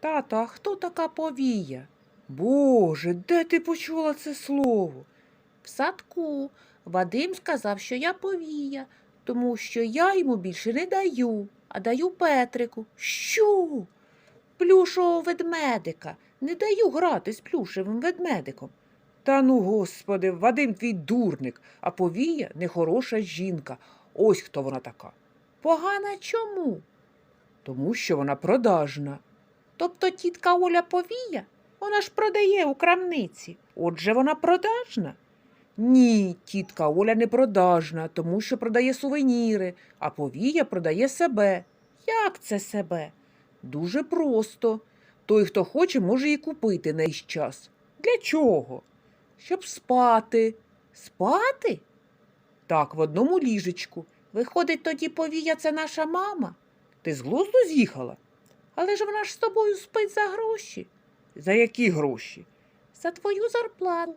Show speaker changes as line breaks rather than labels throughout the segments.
Тато, а хто така повія? Боже, де ти почула це слово? В садку. Вадим сказав, що я повія, тому що я йому більше не даю, а даю Петрику. Що? Плюшового ведмедика. Не даю грати з плюшевим ведмедиком. Та ну, господи, Вадим твій дурник, а повія нехороша жінка. Ось хто вона така. Погана чому? Тому що вона продажна. Тобто тітка Оля повія? Вона ж продає у крамниці. Отже, вона продажна? Ні, тітка Оля не продажна, тому що продає сувеніри, а повія продає себе. Як це себе? Дуже просто. Той, хто хоче, може її купити на її час. Для чого? Щоб спати. Спати? Так, в одному ліжечку. Виходить, тоді повія це наша мама. Ти з глузду з'їхала? Але ж вона ж з тобою спить за гроші. За які гроші? За твою зарплату.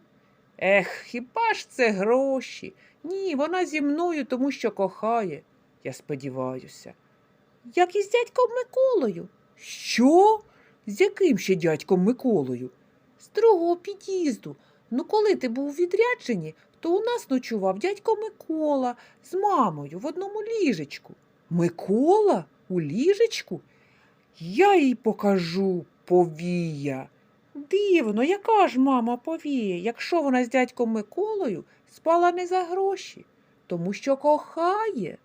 Ех, хіба ж це гроші? Ні, вона зі мною, тому що кохає, я сподіваюся. Як із дядьком Миколою. Що? З яким ще дядьком Миколою? З другого під'їзду. Ну, коли ти був у відрядженні, то у нас ночував дядько Микола з мамою в одному ліжечку. Микола? У ліжечку? Я їй покажу повія. Дивно, яка ж мама повія, якщо вона з дядьком Миколою спала не за гроші, тому що кохає.